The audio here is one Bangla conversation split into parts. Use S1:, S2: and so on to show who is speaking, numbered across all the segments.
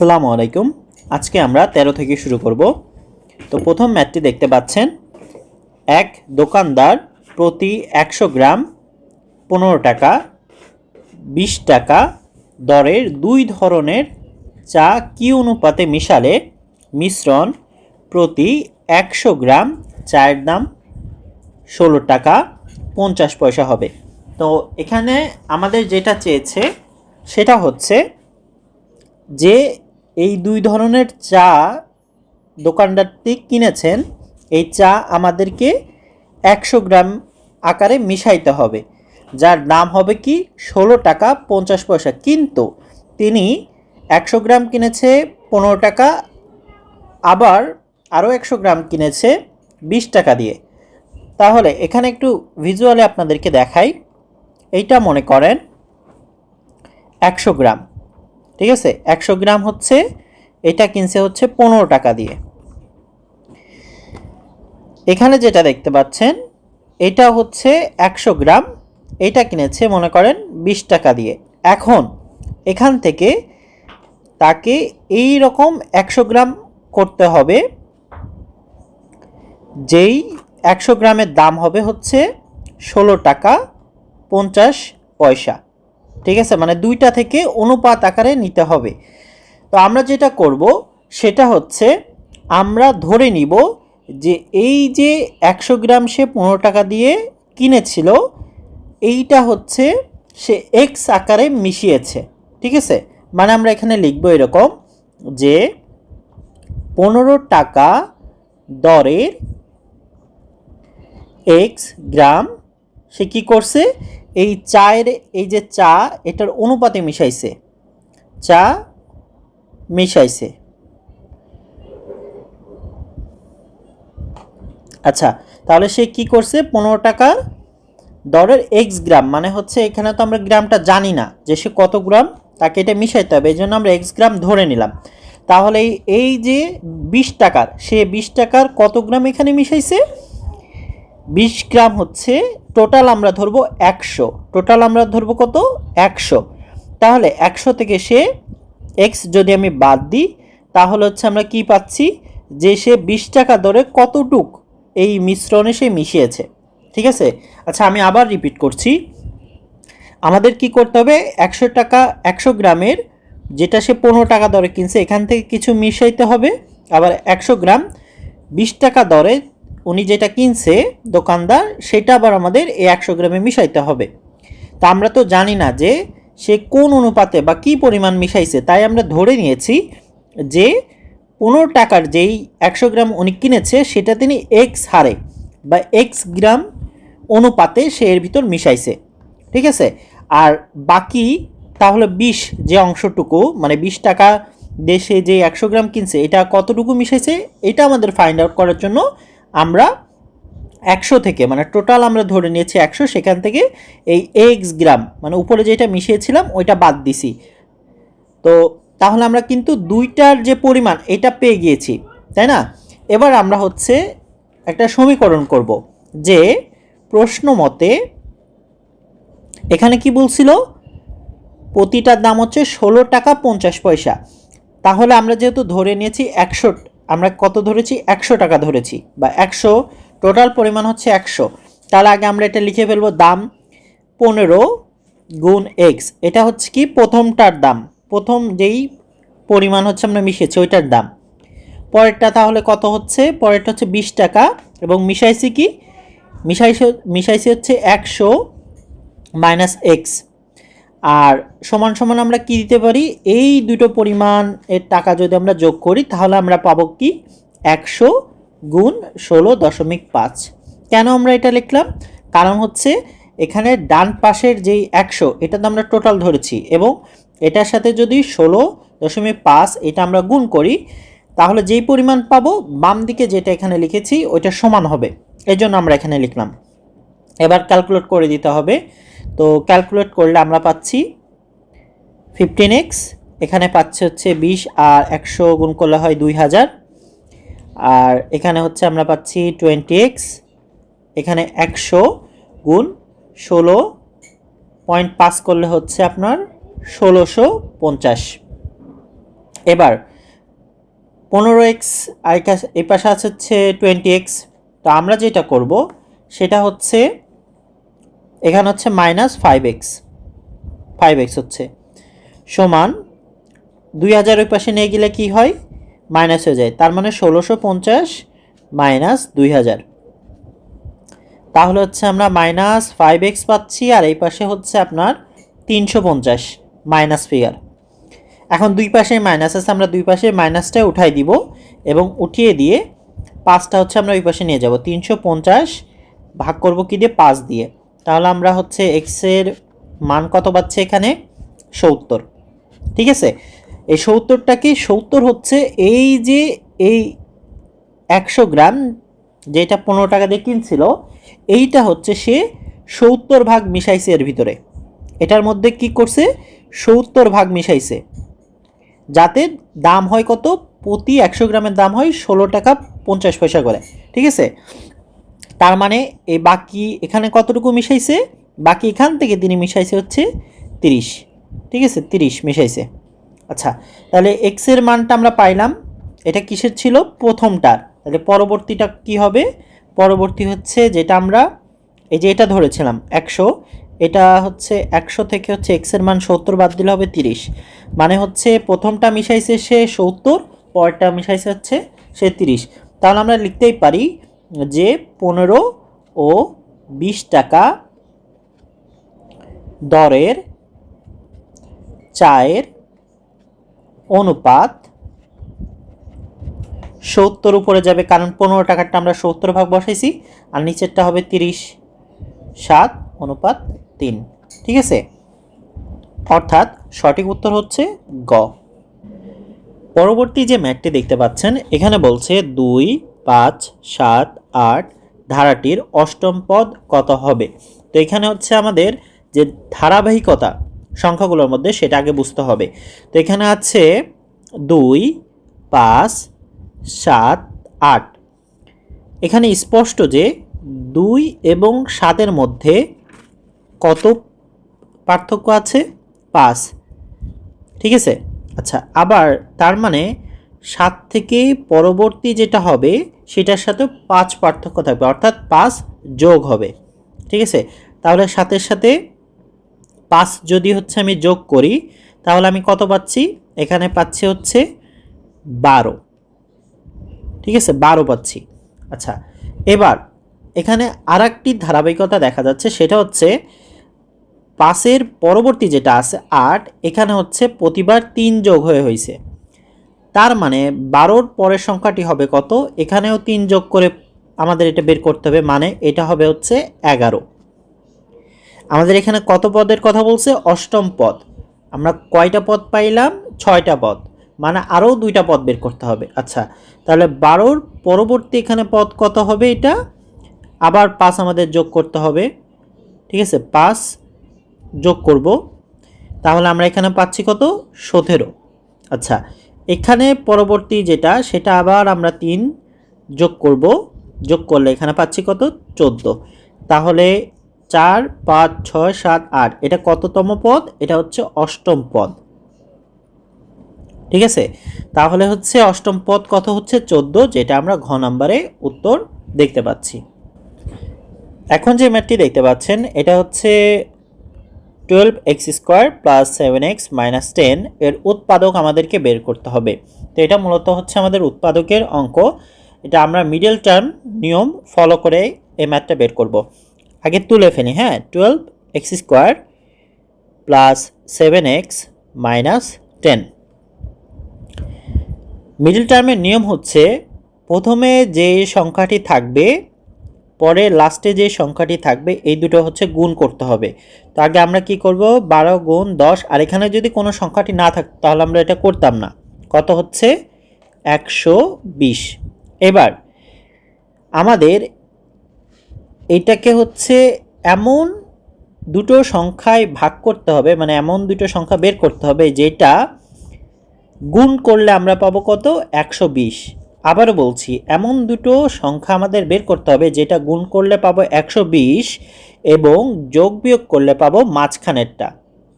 S1: আসসালামু আলাইকুম। আজকে আমরা ১৩ থেকে শুরু করব। তো প্রথম ম্যাথটি দেখতে পাচ্ছেন। এক দোকানদার প্রতি একশো গ্রাম পনেরো টাকা, বিশ টাকা দরের দুই ধরনের চা কি অনুপাতে মিশালে মিশ্রণ প্রতি একশো গ্রাম চায়ের দাম ষোলো টাকা পঞ্চাশ পয়সা হবে। তো এখানে আমাদের যেটা চেয়েছে সেটা হচ্ছে যে এই দুই ধরনের চা দোকানদারটি কিনেছেন। এই চা আমাদেরকে একশো গ্রাম আকারে মিশাইতে হবে। যার দাম হবে কি ষোলো টাকা পঞ্চাশ পয়সা। কিন্তু তিনি একশো গ্রাম কিনেছে, পনেরো টাকা, আবার আরও একশো গ্রাম কিনেছে, বিশ টাকা দিয়ে। তাহলে এখানে একটু ভিজুয়ালি আপনাদেরকে দেখাই। এইটা মনে করেন একশো গ্রাম। ঠিক আছে? একশো গ্রাম হচ্ছে, এটা কিনছে হচ্ছে পনেরো টাকা দিয়ে। এখানে যেটা দেখতে পাচ্ছেন, এটা হচ্ছে একশো গ্রাম, এটা কিনেছে মনে করেন বিশ টাকা দিয়ে। এখন এখান থেকে তাকে এই রকম একশো গ্রাম করতে হবে, যেই একশো গ্রামের দাম হবে হচ্ছে ষোলো টাকা পঞ্চাশ পয়সা। ঠিক আছে? মানে দুইটা থেকে অনুপাত আকারে নিতে হবে। তো আমরা যেটা করব, সেটা হচ্ছে আমরা ধরে নিব যে এই যে একশো গ্রাম সে পনেরো টাকা দিয়ে কিনেছিল, এইটা হচ্ছে সে এক্স আকারে মিশিয়েছে। ঠিক আছে? মানে আমরা এখানে লিখব এরকম যে পনেরো টাকা দরের এক্স গ্রাম সে কি করছে? এই চায়ের, এই যে চা, এটার অনুপাতে মিশাইছে। চা মিশাইছে। আচ্ছা তাহলে সে কি করছে? পনেরো টাকার দরের এক্স গ্রাম মানে হচ্ছে এখানে তো আমরা গ্রামটা জানি না যে সে কত গ্রাম, তাকে এটা মিশাইতে হবে। এই জন্য আমরা এক্স গ্রাম ধরে নিলাম। তাহলে এই- এই যে বিশ টাকার, সে বিশ টাকার কত গ্রাম এখানে মিশাইছে? বিশ গ্রাম হচ্ছে টোটাল আমরা ধরবো একশো। টোটাল আমরা ধরবো কত? একশো। তাহলে একশো থেকে সে এক্স যদি আমি বাদ দিই, তাহলে হচ্ছে আমরা কি পাচ্ছি? যে সে বিশ টাকা দরে কতটুক এই মিশ্রণে সে মিশিয়েছে। ঠিক আছে? আচ্ছা আমি আবার রিপিট করছি। আমাদের কি করতে হবে? একশো টাকা, একশো গ্রামের যেটা সে পনেরো টাকা দরে কিনছে, এখান থেকে কিছু মিশাইতে হবে। আবার একশো গ্রাম বিশ টাকা দরে উনি যেটা কিনছে, দোকানদার, সেটা আবার আমাদের এই একশো গ্রামে মিশাইতে হবে। তা আমরা তো জানি না যে সে কোন অনুপাতে বা কি পরিমাণ মিশাইছে। তাই আমরা ধরে নিয়েছি যে পনেরো টাকার যেই একশো গ্রাম উনি কিনেছে, সেটা তিনি এক্স হারে বা এক্স গ্রাম অনুপাতে সে এর ভিতর মিশাইছে। ঠিক আছে? আর বাকি তাহলে বিশ যে অংশটুকু মানে বিশ টাকা দেশে যে একশো গ্রাম কিনছে, এটা কতটুকু মিশাইছে, এটা আমাদের ফাইন্ড আউট করার জন্য আমরা একশো থেকে মানে টোটাল আমরা ধরে নিয়েছি একশো, সেখান থেকে এই এক্স গ্রাম মানে উপরে যেটা মিশিয়েছিলাম, ওইটা বাদ দিছি। তো তাহলে আমরা কিন্তু দুইটার যে পরিমাণ, এটা পেয়ে গিয়েছি, তাই না? এবার আমরা হচ্ছে একটা সমীকরণ করব, যে প্রশ্ন মতে এখানে কি বলছিল? প্রতিটার দাম হচ্ছে ষোলো টাকা পঞ্চাশ পয়সা। তাহলে আমরা যেহেতু ধরে নিয়েছি একশো আমরা কত ধরেছি? একশো টাকা ধরেছি। বা একশো টোটাল পরিমাণ হচ্ছে একশো। তাহলে আগে আমরা এটা লিখে ফেলব, দাম পনেরো গুণ এক্স এটা হচ্ছে কি? প্রথমটার দাম। প্রথম যেই পরিমাণ হচ্ছে আমরা মিশিয়েছি, ওইটার দাম। পরেরটা তাহলে কত হচ্ছে? পরেরটা হচ্ছে বিশ টাকা। এবং মিশাইছি কি? মিশাইছি মিশাইছি হচ্ছে একশো মাইনাস এক্স আর সমান সমান আমরা কি দিতে পারি? এই দুটো পরিমাণ এর টাকা যদি আমরা যোগ করি, তাহলে আমরা পাবো কি? একশো গুণ ষোলো দশমিক পাঁচ। কেন আমরা এটা লিখলাম? কারণ হচ্ছে এখানে ডান পাশের যেই একশো, এটা তো আমরা টোটাল ধরেছি এবং এটার সাথে যদি ষোলো দশমিক পাঁচ এটা আমরা গুণ করি, তাহলে যেই পরিমাণ পাবো, বাম দিকে যেটা এখানে লিখেছি, ওইটা সমান হবে। এই জন্য আমরা এখানে লিখলাম। এবার ক্যালকুলেট করে দিতে হবে তো ক্যালকুলেট করলে আমরা পাচ্ছি ফিফটিন এক্স এখানে পাচ্ছে হচ্ছে বিশ আর একশো গুণ করলে হয় দুই হাজার। আর এখানে হচ্ছে আমরা পাচ্ছি টোয়েন্টি এক্স এখানে একশো গুণ ষোলো পয়েন্ট পাস করলে হচ্ছে আপনার ষোলোশো পঞ্চাশ। এবার পনেরো এক্স আর এই পাশে আছে হচ্ছে টোয়েন্টি এক্স তো আমরা যেটা করব সেটা হচ্ছে এখানে হচ্ছে minus five X five X হচ্ছে। সমান দুই হাজার ওই পাশে নিয়ে গেলে কী হয়? মাইনাস হয়ে যায়। তার মানে ষোলোশো পঞ্চাশ মাইনাস দুই হাজার। তাহলে হচ্ছে আমরা মাইনাস ফাইভ এক্স পাচ্ছি আর এই পাশে হচ্ছে আপনার তিনশো পঞ্চাশ মাইনাস ফিগার এখন দুই পাশে মাইনাস আছে আমরা দুই পাশে মাইনাসটা উঠাই দিব এবং উঠিয়ে দিয়ে পাঁচটা হচ্ছে আমরা ওই পাশে নিয়ে যাব। তিনশো পঞ্চাশ ভাগ করব কি দিয়ে? পাঁচ দিয়ে। তাহলে আমরা হচ্ছে এক্সের মান কত পাচ্ছি এখানে? সত্তর। ঠিক আছে? এই সত্তরটা কি? সত্তর হচ্ছে এই যে এই একশো গ্রাম যেটা পনেরো টাকা দিয়ে কিনছিল, এইটা হচ্ছে সে সত্তর ভাগ মিশাইছে এর ভিতরে। এটার মধ্যে কি করছে? সত্তর ভাগ মিশাইছে। যাতে দাম হয় কত? প্রতি একশো গ্রামের দাম হয় ষোলো টাকা পঞ্চাশ পয়সা করে। ঠিক আছে? তার মানে এই বাকি এখানে কতটুকু মিশাইছে? বাকি এখান থেকে তিনি মিশাইছে হচ্ছে তিরিশ। ঠিক আছে? তিরিশ মিশাইছে। আচ্ছা তাহলে এক্সের মানটা আমরা পাইলাম। এটা কিসের ছিল? প্রথমটার। তাহলে পরবর্তীটা কি হবে? পরবর্তী হচ্ছে যেটা আমরা, এই যে এটা ধরেছিলাম, একশো। এটা হচ্ছে একশো থেকে হচ্ছে এক্সের মান সত্তর বাদ দিলে হবে তিরিশ। মানে হচ্ছে প্রথমটা মিশাইছে সে সত্তর, পরেরটা মিশাইছে হচ্ছে সে তিরিশ। তাহলে আমরা লিখতেই পারি যে পনেরো ও বিশ টাকা দরের চায়ের অনুপাত সত্তর উপরে যাবে, কারণ পনেরো টাকারটা আমরা সত্তর ভাগ বসাইছি, আর নিচেরটা হবে তিরিশ সাত অনুপাত তিন। ঠিক আছে? অর্থাৎ সঠিক উত্তর হচ্ছে গ। পরবর্তী যে ম্যাটটি দেখতে পাচ্ছেন, এখানে বলছে দুই, পাঁচ, সাত আট, ধারাটির অষ্টম পদ কত হবে? তো এখানে হচ্ছে আমাদের যে ধারাবাহিকতা সংখ্যাগুলোর মধ্যে সেটা আগে বুঝতে হবে। তো এখানে আছে দুই, পাঁচ, সাত, আট। এখানে স্পষ্ট যে দুই এবং সাতের মধ্যে কত পার্থক্য আছে? পাঁচ। ঠিক আছে? আচ্ছা আবার তার মানে সাত থেকে পরবর্তী যেটা হবে, সেটার সাথে পাঁচ পার্থক্য থাকবে, অর্থাৎ পাঁচ যোগ হবে। ঠিক আছে? তাহলে সাতের সাথে পাঁচ যদি হচ্ছে আমি যোগ করি, তাহলে আমি কত পাচ্ছি? এখানে পাচ্ছি হচ্ছে বারো। ঠিক আছে? বারো পাচ্ছি। আচ্ছা এবার এখানে আর একটি ধারাবাহিকতা দেখা যাচ্ছে, সেটা হচ্ছে পাশের পরবর্তী যেটা আছে, আট, এখানে হচ্ছে প্রতিবার তিন যোগ হয়ে হয়েছে তার মানে বারোর পরের সংখ্যাটি হবে কত? এখানেও তিন যোগ করে আমাদের এটা বের করতে হবে মানে এটা হবে হচ্ছে এগারো। আমাদের এখানে কত পদের কথা বলছে? অষ্টম পদ। আমরা কয়টা পদ পাইলাম? ছয়টা পদ। মানে আরও দুইটা পদ বের করতে হবে। আচ্ছা তাহলে বারোর পরবর্তী এখানে পদ কত হবে এটা? আবার পাঁচ আমাদের যোগ করতে হবে। ঠিক আছে, পাঁচ যোগ করব। তাহলে আমরা এখানে পাচ্ছি কত? সতেরো। আচ্ছা এখানে পরবর্তী যেটা, সেটা আবার আমরা তিন যোগ করব, যোগ করলে এখানে পাচ্ছি কত? চোদ্দ। তাহলে চার, পাঁচ, ছয়, সাত, আট, এটা কততম পদ? এটা হচ্ছে অষ্টম পদ। ঠিক আছে? তাহলে হচ্ছে অষ্টম পদ কত হচ্ছে? চোদ্দ, যেটা আমরা ঘ নাম্বারে উত্তর দেখতে পাচ্ছি। এখন যে ম্যাথটি দেখতে পাচ্ছেন, এটা হচ্ছে twelve X square plus seven X minus ten এর উৎপাদক আমাদেরকে বের করতে হবে। তো এটা মূলত হচ্ছে আমাদের উৎপাদকের অঙ্ক। এটা আমরা মিডল টার্ম নিয়ম ফলো করে এই ম্যাথটা বের করব। আগে তুলে ফেলি হ্যাঁ? Twelve X square plus seven X minus ten middle টার্মের নিয়ম হচ্ছে প্রথমে যে সংখ্যাটি থাকবে পরে লাস্টে যে সংখ্যাটি থাকবে, এই দুটো হচ্ছে গুণ করতে হবে। তো আগে আমরা কি করব? বারো গুণ দশ, আর এখানে যদি কোনো সংখ্যাটি না থাকতো তাহলে আমরা এটা করতাম না। কত হচ্ছে? একশো বিশ। এবার, আমাদের এটাকে হচ্ছে এমন দুটো সংখ্যায় ভাগ করতে হবে মানে এমন দুটো সংখ্যা বের করতে হবে, যেটা গুণ করলে আমরা পাবো কত? একশো বিশ। আবারও বলছি, এমন দুটো সংখ্যা আমাদের বের করতে হবে যেটা গুণ করলে পাবো একশো বিশ এবং যোগ বিয়োগ করলে পাবো মাঝখানেরটা,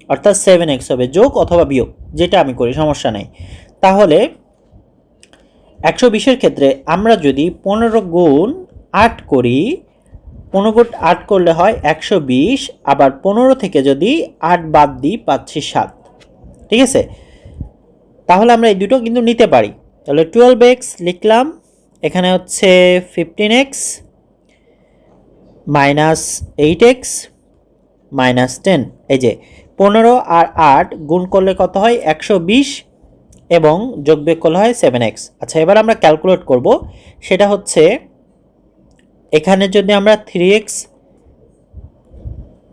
S1: অর্থাৎ সেভেন এক্স হবে, যোগ অথবা বিয়োগ, যেটা আমি করি, সমস্যা নেই। তাহলে একশো বিশের ক্ষেত্রে আমরা যদি পনেরো গুণ আট করি, পনেরো গুণ আট করলে হয় একশো বিশ, আবার পনেরো থেকে যদি আট বাদ দিই পাচ্ছি সাত, ঠিক আছে? তাহলে আমরা এই দুটো কিন্তু নিতে পারি। তাহলে টুয়েলভ এক্স লিখলাম, এখানে হচ্ছে fifteen X minus eight X minus ten এই যে পনেরো আর আট গুণ করলে কত হয়? একশো বিশ এবং যোগ বিয়োগ করলে হয় সেভেন এক্স আচ্ছা এবার আমরা ক্যালকুলেট করব, সেটা হচ্ছে এখানে যদি আমরা থ্রি এক্স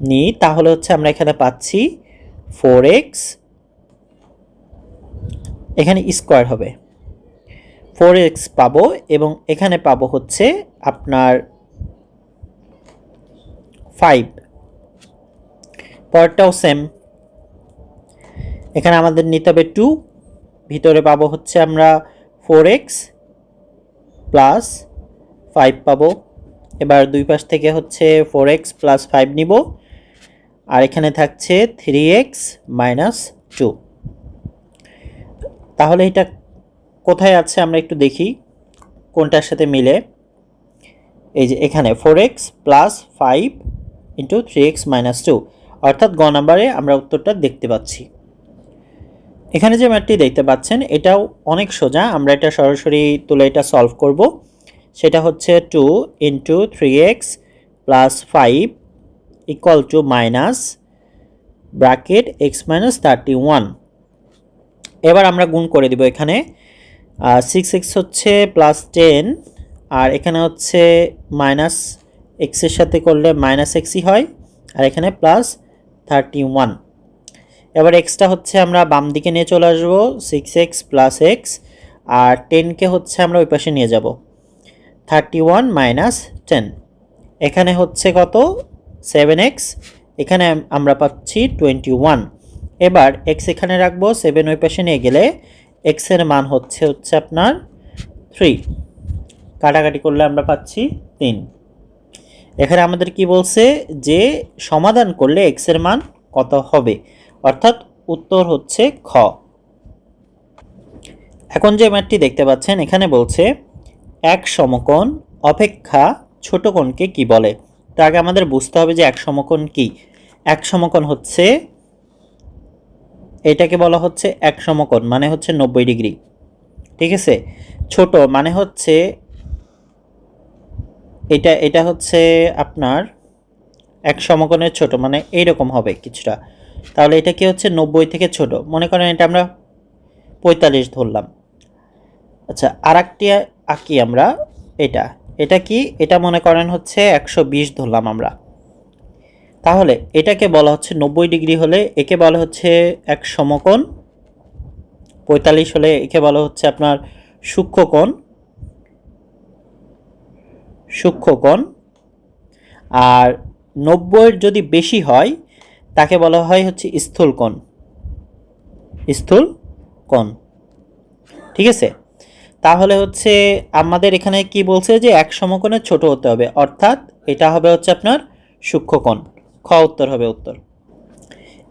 S1: নিই, তাহলে হচ্ছে আমরা এখানে পাচ্ছি ফোর এক্স এখানে স্কোয়ার হবে। ফোর এক্স পাবো এবং এখানে পাবো হচ্ছে আপনার ফাইভ পরেরটাও সেম এখানে আমাদের নিতে হবে টু ভিতরে পাবো হচ্ছে আমরা ফোর এক্স প্লাস ফাইভ পাবো। এবার দুই পাশ থেকে হচ্ছে ফোর এক্স প্লাস ফাইভ নিব। আর এখানে থাকছে থ্রি এক্স মাইনাস টু তাহলে এটা কোথায় আছে আমরা একটু দেখি, কোনটার সাথে মিলে। এই যে এখানে four X plus five into three X minus two অর্থাৎ গ নাম্বারে আমরা উত্তরটা দেখতে পাচ্ছি। এখানে যে ম্যাটটি দেখতে পাচ্ছেন, এটাও অনেক সোজা, আমরা এটা সরাসরি তুলে এটা সলভ করব। সেটা হচ্ছে two into three X plus five equal two minus bracket X minus thirty one এবার আমরা গুণ করে দিব এখানে। সিক্স এক্স হচ্ছে প্লাস টেন আর এখানে হচ্ছে মাইনাস এক্সের সাথে করলে মাইনাস এক্সই হয়, আর এখানে প্লাস থার্টি ওয়ান এবার এক্সটা হচ্ছে আমরা বাম দিকে নিয়ে চলে আসব সিক্স এক্স প্লাস এক্স আর টেনকে হচ্ছে আমরা ওই পাশে নিয়ে যাব থার্টি ওয়ান মাইনাস টেন এখানে হচ্ছে কত? সেভেন এক্স এখানে আমরা পাচ্ছি টোয়েন্টি ওয়ান এবার এক্স এখানে রাখব সেভেন ওই পাশে নিয়ে গেলে এক্সের মান হচ্ছে হচ্ছে আপনার থ্রি কাটাকাটি করলে আমরা পাচ্ছি তিন। এখানে আমাদের কি বলছে যে সমাধান করলে এক্সের মান কত হবে? অর্থাৎ উত্তর হচ্ছে খ। এখন যে ম্যাটটি দেখতে পাচ্ছেন, এখানে বলছে এক সমকোণ অপেক্ষা ছোট কোণকে কি বলে? তার আগে আমাদের বুঝতে হবে যে এক সমকোণ কি। এক সমকোণ হচ্ছে এটাকে বলা হচ্ছে এক সমকোণ মানে হচ্ছে নব্বই ডিগ্রি। ঠিক আছে? ছোট মানে হচ্ছে এটা এটা হচ্ছে আপনার এক সমকোণের ছোট মানে এইরকম হবে কিছুটা। তাহলে এটা কি হচ্ছে নব্বই থেকে ছোট? মনে করেন এটা আমরা পঁয়তাল্লিশ ধরলাম। আচ্ছা আর একটি আঁকি আমরা এটা। এটা কি? এটা মনে করেন হচ্ছে একশো বিশ ধরলাম আমরা। তাহলে এটাকে বলা হচ্ছে নব্বই ডিগ্রি হলে একে বলা হচ্ছে এক সমকোণ, পঁয়তাল্লিশ হলে একে বলা হচ্ছে আপনার সূক্ষ্মকোণ সূক্ষ্মকোণ। আর নব্বইয়ের যদি বেশি হয়, তাকে বলা হয় হচ্ছে স্থূলকোণ। স্থূল কোণ ঠিক আছে? তাহলে হচ্ছে আমাদের এখানে কি বলছে যে এক সমকোণের ছোট হতে হবে, অর্থাৎ এটা হবে হচ্ছে আপনার সূক্ষ্মকোণ। খ উত্তর হবে উত্তর।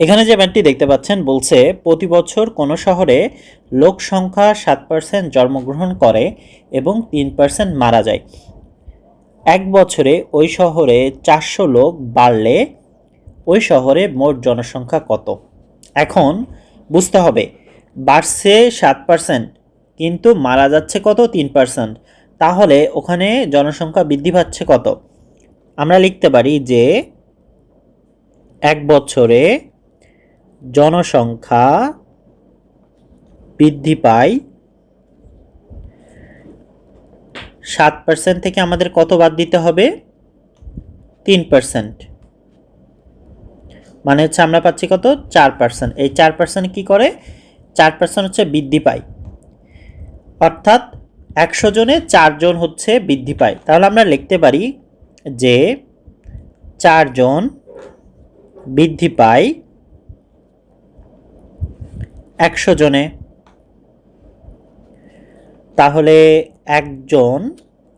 S1: এখানে যে ব্যান্ডটি দেখতে পাচ্ছেন বলছে, প্রতি বছর কোনো শহরে লোক সংখ্যা সাত পার্সেন্ট জন্মগ্রহণ করে এবং তিন পার্সেন্ট মারা যায়। এক বছরে ওই শহরে চারশো লোক বাড়লে ওই শহরে মোট জনসংখ্যা কত? এখন বুঝতে হবে, বাড়ছে সাত পার্সেন্ট কিন্তু মারা যাচ্ছে কত? তিন পার্সেন্ট তাহলে ওখানে জনসংখ্যা বৃদ্ধি পাচ্ছে কত? আমরা লিখতে পারি যে এক বছরে জনসংখ্যা বৃদ্ধি পায়। সাত পার্সেন্ট থেকে আমাদের কত বাদ দিতে হবে? তিন পার্সেন্ট মানে হচ্ছে আমরা পাচ্ছি কত? চার পার্সেন্ট এই চার পার্সেন্ট কী করে? চার পার্সেন্ট হচ্ছে বৃদ্ধি পায়। অর্থাৎ একশো জনে চারজন হচ্ছে বৃদ্ধি পায়। তাহলে আমরা লিখতে পারি যে চারজন বৃদ্ধি পায় একশো জনে। তাহলে একজন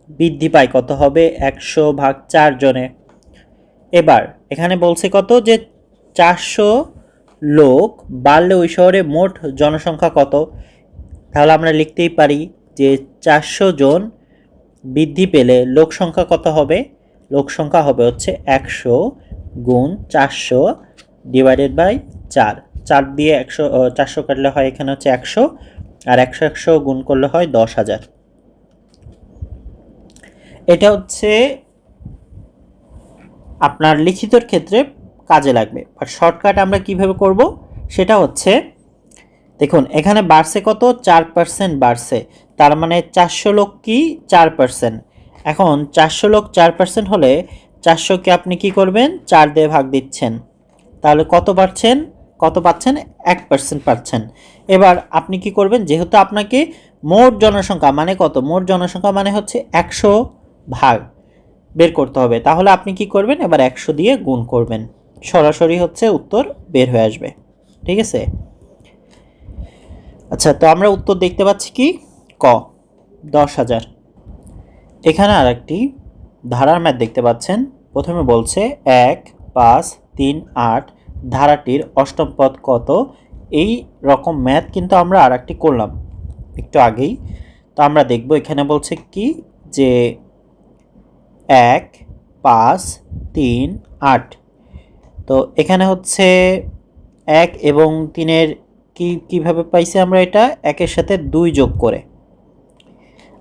S1: বৃদ্ধি পায় কত হবে? একশো ভাগ চার জনে। এবার এখানে বলছে কত? যে চারশো লোক বাড়লে ওই শহরে মোট জনসংখ্যা কত? তাহলে আমরা লিখতেই পারি যে চারশো জন বৃদ্ধি পেলে লোক সংখ্যা কত হবে? লোক সংখ্যা হবে হচ্ছে একশো গুণ চারশো ডিভাইডেড বাই চার। চার দিয়ে একশো চারশো কাটলে হয় এখানে হচ্ছে একশো, আর একশো একশো গুণ করলে হয় দশ হাজার। এটা হচ্ছে আপনার লিখিতর ক্ষেত্রে কাজে লাগবে। আর শর্টকাট আমরা কীভাবে করব? সেটা হচ্ছে, দেখুন, এখানে বাড়ছে কত? চার পার্সেন্ট বাড়ছে। তার মানে চারশো লোক কি? চার পার্সেন্ট এখন চারশো লোক চার পার্সেন্ট হলে চারশোকে আপনি কি করবেন? চার দিয়ে ভাগ দিচ্ছেন। তাহলে কত পাচ্ছেন কত পাচ্ছেন? এক পার্সেন্ট পাচ্ছেন। এবার আপনি কি করবেন? যেহেতু আপনাকে মোট জনসংখ্যা মানে কত? মোট জনসংখ্যা মানে হচ্ছে একশো ভাগ বের করতে হবে। তাহলে আপনি কি করবেন? এবার একশো দিয়ে গুণ করবেন। সরাসরি হচ্ছে উত্তর বের হয়ে আসবে। ঠিক আছে? আচ্ছা তো আমরা উত্তর দেখতে পাচ্ছি কি? ক। দশ হাজার। এখানে আর একটি ধারার ম্যাথ দেখতে পাচ্ছেন। প্রথমে বলছে এক, পাঁচ, তিন, আট, ধারাটির অষ্টম পদ কত? এই রকম ম্যাথ কিন্তু আমরা আর একটি করলাম একটু আগেই। তো আমরা দেখব এখানে বলছে কি? যে এক, পাঁচ, তিন, আট। তো এখানে হচ্ছে এক এবং তিনের কি, কীভাবে পাইছি আমরা এটা? একের সাথে দুই যোগ করে।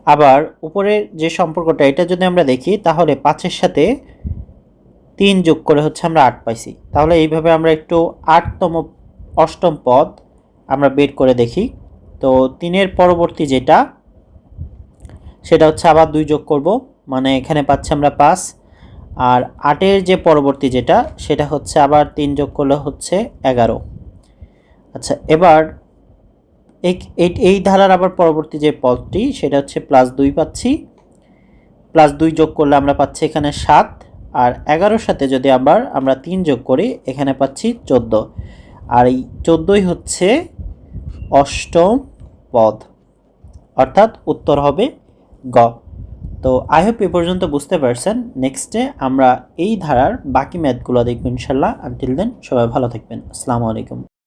S1: আবার উপরের যে সম্পর্কটা, এটা যদি আমরা দেখি, তাহলে পাঁচের সাথে তিন যোগ করে হচ্ছে আমরা আট পাইছি। তাহলে এইভাবে আমরা একটু আটতম অষ্টম পদ আমরা বের করে দেখি। তো তিনের পরবর্তী যেটা, সেটা হচ্ছে আবার দুই যোগ করব মানে এখানে পাচ্ছি আমরা পাঁচ। আর আটের যে পরবর্তী যেটা, সেটা হচ্ছে আবার তিন যোগ করলে হচ্ছে এগারো। আচ্ছা এবার এই ধারার আবার পরবর্তী যে পদটি, সেটা হচ্ছে প্লাস দুই পাচ্ছি। প্লাস দুই যোগ করলে আমরা পাচ্ছি এখানে সাত, আর এগারোর সাথে যদি আবার আমরা তিন যোগ করি, এখানে পাচ্ছি চোদ্দ। আর এই চোদ্দোই হচ্ছে অষ্টম পদ। অর্থাৎ উত্তর হবে গ। তো আই হোপ এ পর্যন্ত বুঝতে পারছেন। নেক্সটে আমরা এই ধারার বাকি ম্যাথগুলো দেখব ইনশাল্লাহ। আনটিল দেন সবাই ভালো থাকবেন। আসসালামু আলাইকুম।